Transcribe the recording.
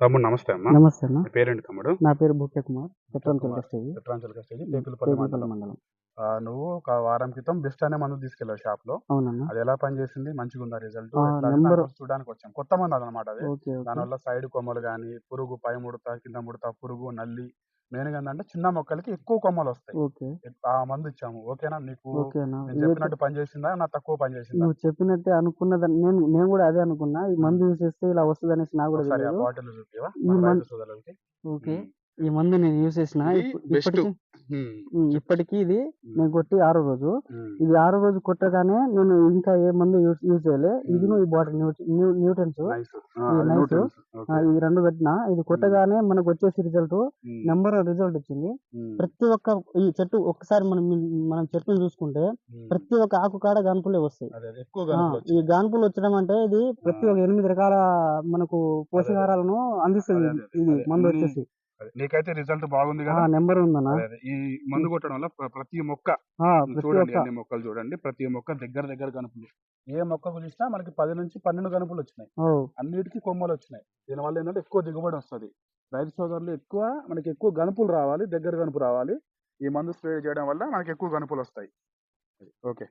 తమ్ముడు నమస్తే అమ్మా. నమస్తే అన్న మీ పేరేంటి తమ్ముడు? నా పేరు భూక్య కుమార్ చిత్రాంచల్ కస్టేజ్. టేకులపల్లి మండలం. నువ్వు ఒక వారం క్రితం బెస్ట్ అనే మందు తీసుకెళ్ళావు షాప్లో అవునన్న. అది ఎలా పనిచేసింది? మంచిగా ఉందా? రిజల్ట్ చూడడానికి వచ్చాం. కొత్త మందు అదనమాట అది. దానివల్ల సైడ్ కొమ్మలు కానీ పురుగు పై ముడత కింద ముడత పురుగు నల్లి మెయిన్గా ఏంటంటే చిన్న మొక్కలకి ఎక్కువ కొమ్మలు వస్తాయి. ఓకే. ఆ మందు ఇచ్చాము. ఓకేనా? నీకు ఓకే అన్న నేను ఇదైతే చెప్పినట్టు పని చేసిందా? నా తక్కువ పని చేసిందా? నువ్వు చెప్పినట్టే అనుకున్నదని నేను నేను కూడా అదే అనుకున్నా. ఈ మందు యూస్ చేస్తే ఇలా వస్తుంది అనేసి నాకు కూడా ఒకసారి ఆ తెలియదు. బాటిల్ చూపివా ఈ మన మందు- రైతు సోదరులకి? ఓకే. ఈ మందు నేను యూస్ చేసిన ఇది. ఇప్పటికి. ఉమ్, ఇప్పటికి ఇది నేను కొట్టి ఆరో రోజు. ఇది ఆరో రోజు కొట్టగానే నేను ఇంకా ఏ మందు యూస్ చేయలే. ఇది ఈ బాటిల్ న్యూటన్స్. Okay. ఇది రెండు పెట్టిన ఇది కొట్టగానే మనకు వచ్చేసి రిజల్ట్. నెంబర్ రిజల్ట్ వచ్చింది. ప్రతి ఒక్క ఈ చెట్టు ఒక్కసారి మనం మనం చెట్టును చూసుకుంటే. ప్రతి ఒక్క ఆకు కాడ గానుపులే వస్తాయి ఈ. గానుపులు వచ్చడం అంటే ఇది ప్రతి ఒక్క ఎనిమిది రకాల మనకు పోషకాహారాలను అందిస్తుంది అదే, అదే, ఇది. మందు వచ్చేసి. నీకైతే రిజల్ట్ బాగుంది కదా? నెంబర్ ఉందన్న. ఈ మందు కొట్టడం వల్ల ప్ర- ప్రతి మొక్క చూడండి అన్ని మొక్కలు చూడండి. ప్రతి మొక్క దగ్గర దగ్గర గనుపులు ఏ మొక్కకు చూసినా మనకి పది నుంచి పన్నెండు గనుపులు వచ్చినాయి. అన్నిటికీ కొమ్మలు వచ్చినాయి. దీనివల్ల ఏంటంటే ఎక్కువ దిగుబడి వస్తుంది. రైతు సోదరులు ఎక్కువ మనకి ఎక్కువ గనుపులు రావాలి దగ్గర గనుపు రావాలి. ఈ మందు స్ప్రే చేయడం వల్ల మనకి ఎక్కువ గనుపులు వస్తాయి. ఓకే.